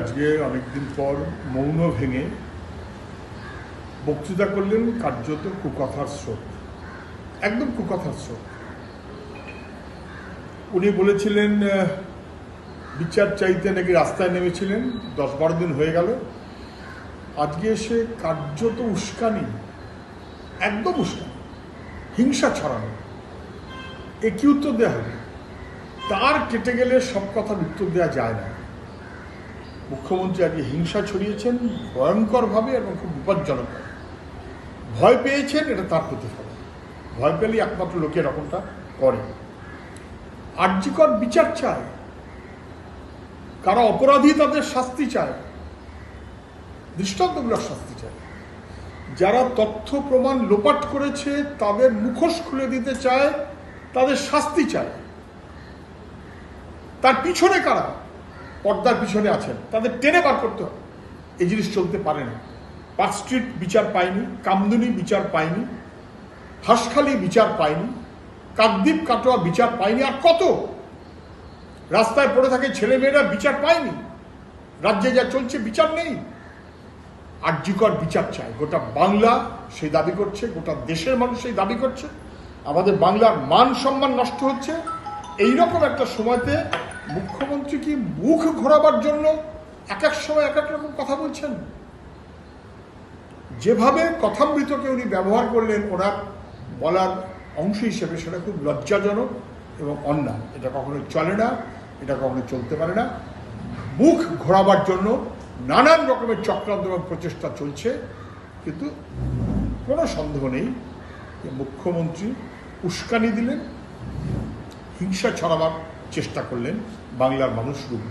আজকে অনেকদিন পর মৌন ভেঙে বক্তৃতা করলেন কার্যত কুকথার স্রোত, একদম কুকথার স্রোত। উনি বলেছিলেন বিচার চাইতে নাকি রাস্তায় নেমেছিলেন, দশ বারো দিন হয়ে গেল। আজকে এসে কার্যত উস্কানি, একদম উস্কানি, হিংসা ছড়ানো। এ কি উত্তর দেওয়া হবে? তার কেটে গেলে সব কথার উত্তর দেওয়া যায় না। মুখ্যমন্ত্রী আজকে হিংসা ছড়িয়েছেন ভয়ঙ্করভাবে এবং খুব বিপজ্জনক। ভয় পেয়েছেন, এটা তার প্রতিফল ভয় পেলেই একমাত্র লোকে এরকমটা করে। আর্যিকর বিচার চায়। কারা অপরাধী তাদের শাস্তি চায়। দৃষ্টান্তমূলক শাস্তি চায়। যারা তথ্য প্রমাণ লোপাট করেছে, তাদের মুখোশ খুলে দিতে চায়, তাদের শাস্তি চায়। তার পিছনে কারা? পর্দার পিছনে আছেন। তাদের টেনে বার করতে হবে। এই জিনিস চলতে পারে না। পার্ক স্ট্রিট বিচার পায়নি, কামদুনি বিচার পায়নি, হাঁসখালি বিচার পায়নি, কাকদ্বীপ কাটোয়া বিচার পায়নি, আর কত? রাস্তায় পড়ে থাকে ছেলেমেয়েরা বিচার পায়নি। রাজ্যে যা চলছে বিচার নেই। আর্যিকর বিচার চায়। গোটা বাংলা সেই দাবি করছে, গোটা দেশের মানুষ সেই দাবি করছে। আমাদের বাংলার মান সম্মান নষ্ট হচ্ছে। এই রকম একটা সময়তে মুখ্যমন্ত্রী কি মুখ ঘোরাবার জন্য এক এক সময় এক এক রকম কথা বলছেন। যেভাবে কথামৃতকে উনি ব্যবহার করলেন, ওনার বলার অংশ হিসেবে সেটা খুব লজ্জাজনক এবং অন্যায়। এটা কখনো চলে না, এটা কখনো চলতে পারে না। মুখ ঘোরাবার জন্য নানান রকমের চক্রান্ত এবং প্রচেষ্টা চলছে, কিন্তু কোনো সন্দেহ নেই যে মুখ্যমন্ত্রী উস্কানি দিলেন, হিংসা ছড়াবার চেষ্টা করলেন বাংলার মানুষ রূপ